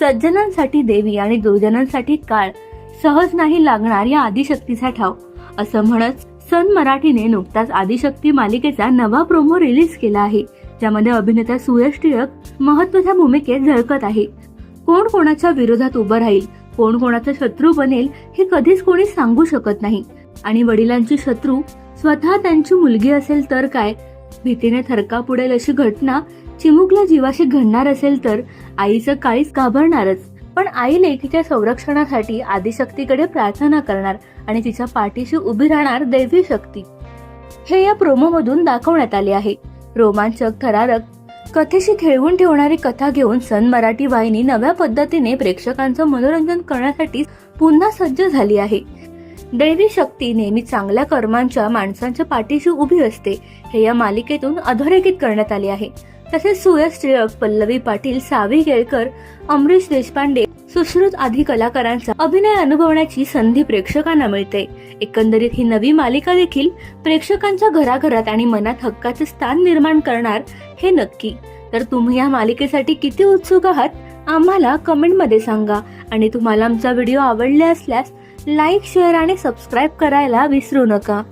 सज्जनांसाठी देवी आणि दुर्जनांसाठी काळ सहज नाही लागणार या आदिशक्तीचा ठाव. असं म्हणत सन मराठीने नुकताच आदिशक्ती मालिकेचा नवा प्रोमो रिलीज केला आहे ज्यामध्ये अभिनेता सुयश टिळक महत्त्वाच्या भूमिकेत झळकत आहे. कोण कोणाच्या विरोधात उभं राहील कोण कोणाचा शत्रू बनेल हे कधीच कोणी सांगू शकत नाही. आणि वडिलांची शत्रू स्वतः त्यांची मुलगी असेल तर काय? भीतीने थरका पुडेल अशी घटना चिमुकला जीवाशी घडणार असेल तर आईचं काळीच घाबरणारच. पण आई लेकीच्या संरक्षणासाठी आदिशक्तीकडे प्रार्थना करणार आणि तिच्या पाठीशी उभी राहणार दैवी शक्ती. हे या प्रोमोमधून दाखवण्यात आले आहे. रोमांचक थरारक कथेशी खेळवून ठेवणारी कथा घेऊन सन मराठी वाहिनी नव्या पद्धतीने प्रेक्षकांचं मनोरंजन करण्यासाठी पुन्हा सज्ज झाली आहे. दैवी शक्ती नेहमी चांगल्या कर्मांच्या माणसांच्या पाठीशी उभी असते हे या मालिकेतून अधोरेखित करण्यात आले आहे. तसेच सुयश टिळक पल्लवी पाटील सावी केळकर अमरीश देशपांडे सुश्रुत आदी कलाकारांचा अभिनय अनुभवण्याची संधी प्रेक्षकांना मिळते. एकंदरीत ही नवी मालिका देखील प्रेक्षकांच्या घराघरात आणि मनात हक्काचे स्थान निर्माण करणार हे नक्की. तर तुम्ही या मालिकेसाठी किती उत्सुक आहात? आम्हाला कमेंटमध्ये सांगा. आणि तुम्हाला आमचा व्हिडिओ आवडले असल्यास लाईक शेअर आणि सबस्क्राईब करायला विसरू नका.